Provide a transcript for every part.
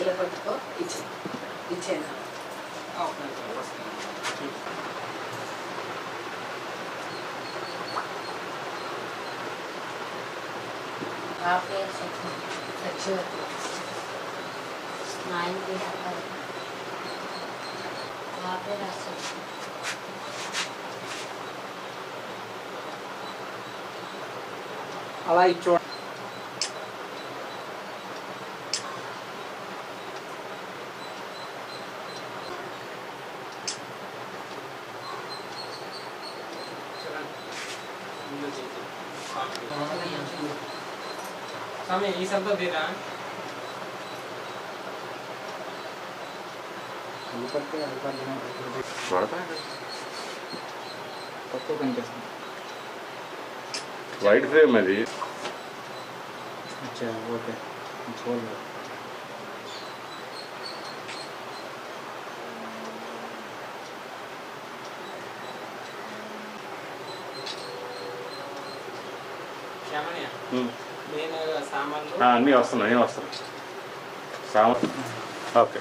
ఇలా పట్టుకో ఇచ్చే ఇచ్చేనా ఆఫ్లైన్ సెక్షన్ సెక్షన్ నాయన తీసుకోవాలి ఆఫ్లైన్ సెక్షన్ అలా ఇచ్చో سامنے یہ سب تو دے رہا ہے وائٹ فریم ہے جی اچھا اوکے అన్నీ వస్తున్నాయి అన్నీ వస్తున్నాయి సామాన్ ఓకే.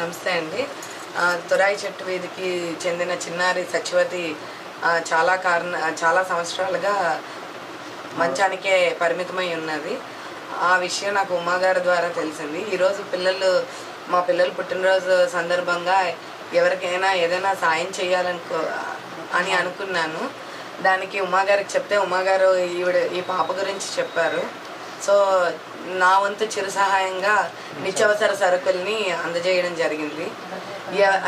నమస్తే అండి. తురాయి చెట్టు వీధికి చెందిన చిన్నారి సచివతి చాలా కారణ చాలా సంవత్సరాలుగా మంచానికే పరిమితమై ఉన్నది. ఆ విషయం నాకు ఉమాగారి ద్వారా తెలిసింది. ఈరోజు పిల్లలు మా పిల్లలు పుట్టినరోజు సందర్భంగా ఎవరికైనా ఏదైనా సాయం చేయాలనుకో అని అనుకున్నాను. దానికి ఉమాగారికి చెప్తే ఉమాగారు ఈవిడ ఈ పాప గురించి చెప్పారు. సో నా వంతు చిరు సహాయంగా నిత్యావసర సరుకుల్ని అందజేయడం జరిగింది.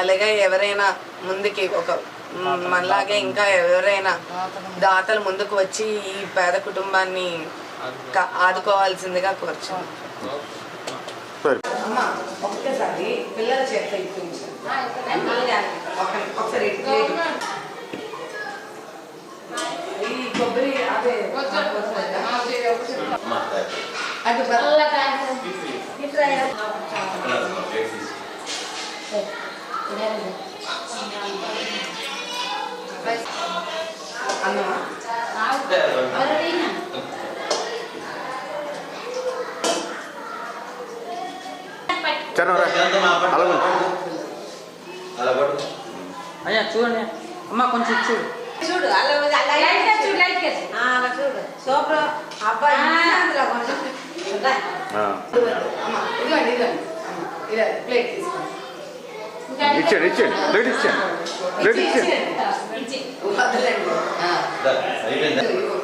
అలాగే ఎవరైనా ముందుకి ఒక మనలాగే ఇంకా ఎవరైనా దాతలు ముందుకు వచ్చి ఈ పేద కుటుంబాన్ని ఆదుకోవాల్సిందిగా కోరుచున్నాను సరే. అమ్మ ఒక్కసారి పిల్లల చేత ఇప్పించండి ఒకసారి ఇటు ఈ కొబ్బరి అదే అటు బ- అన్నమా చరణరా అలాగే అయ్యా చూడండి అమ్మ కొంచెం చూడు చూడు అలా అలా లైట్గా చూడు, లైట్గా చూడు. ఆ, అలా చూడు. సూపర్. అబ్బాయి ఇదిగోండి ఇదిగోండి ఇలా ప్లేట్ తీసుకోండి. ఇచ్చేయండి ప్లేట్ ఇచ్చేయండి? ప్లేట్ ఇచ్చి- ఇచ్చేయండి ఇచ్చి. వదలండి. ఆ. ఇదిగో.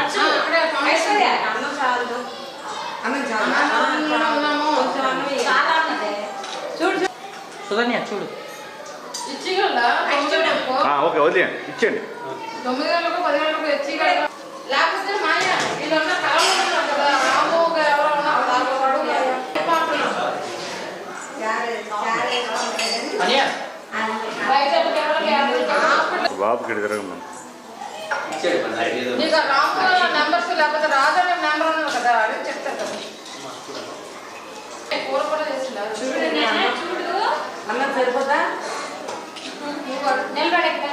అచ్చు, ఐశ్వర్య. అన్నం చాలు. అన్నం చాలు సుధన్య చూడు. ఓకే వదిలేయండి ఇచ్చేయండి. తొమ్మిది గంటలకు పది గంటలకు తెచ్చి లేకపోతే మాయ వీళ్ళన్న కళలు ఉన్నారు కదా రాము ఎవరో ఉన్నారు బాబుకి ఇటు తిరగమను. నీకు రాము నెంబర్స్ లేకపోతే రాజన్న నెంబర్ ఉన్నది కదా అడిగి చెప్తారు కదా కూర కూడా చేసిందా చూడు నాన్న, చూడు. అన్నం సరిపోతా? నిలబడు ఇక్కడ.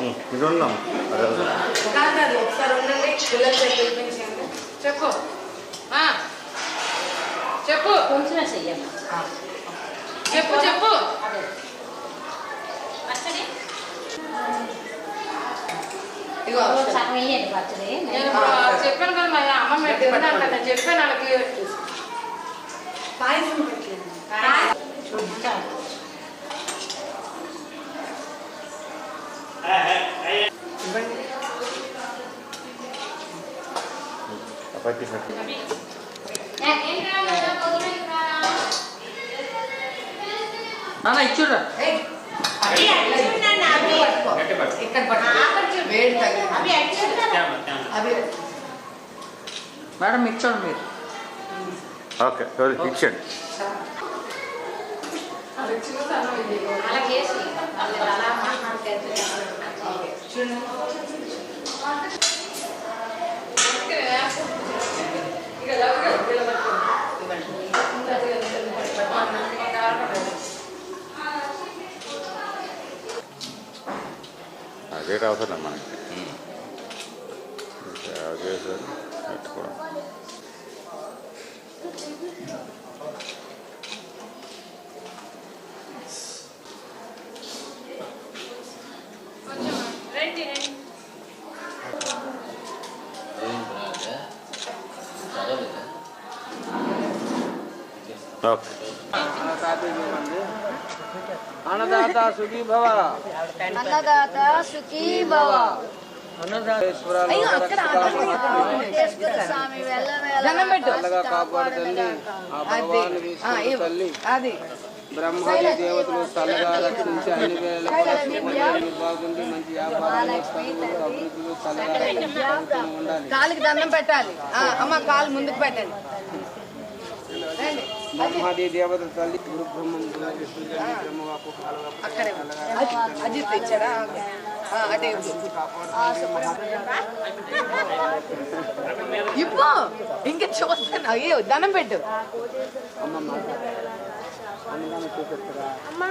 ఉమ్, ఇది ఉందాం. అదే. అదే. కాదు కాదు ఒకసారి ఉండండి. పిల్లలు చెప్పు. చెప్పు. కొంచెమే చెయ్యమ్మా. చెప్పు చెప్పు. అదే. పచ్చడి? చెప్పాను కదా మా అమ్మ మీరు తిన్నాక నేను చెప్పాను వాళ్ళకి పాయసం పెట్టలేదు. చాలు. ఇచ్చుడ్రా మేడం ఇచ్చాడు మీరు ఓకే సరే అదే అవసరం మనకి అదే సార్ పెట్టుకోవడం అన్నదాత సుఖీభవ అన్నదాత సుఖీభవ అన్నదాత స్వామి వెళ్ళ వెళ్ళ కాపాడుతుంది అది బ్రహ్మాది దేవతలు చల్లగా రక్షించి అన్ని బాగుంది మంచి వ్యాపారాలు అభివృద్ధులు చల్లగా ఉండాలి. కాలుకి దండం పెట్టాలి. ఆ, అమ్మ కాలు ముందుకు పెట్టండి. బ్రహ్మాది దేవతల తల్లి గురు బ్రహ్మం అజిత్ ఇచ్చారా అదే. ఇవ్వు. ఇంకా చూస్తాను. అయ్యో దండం పెట్టు. అన్నదానం చేసేస్తారా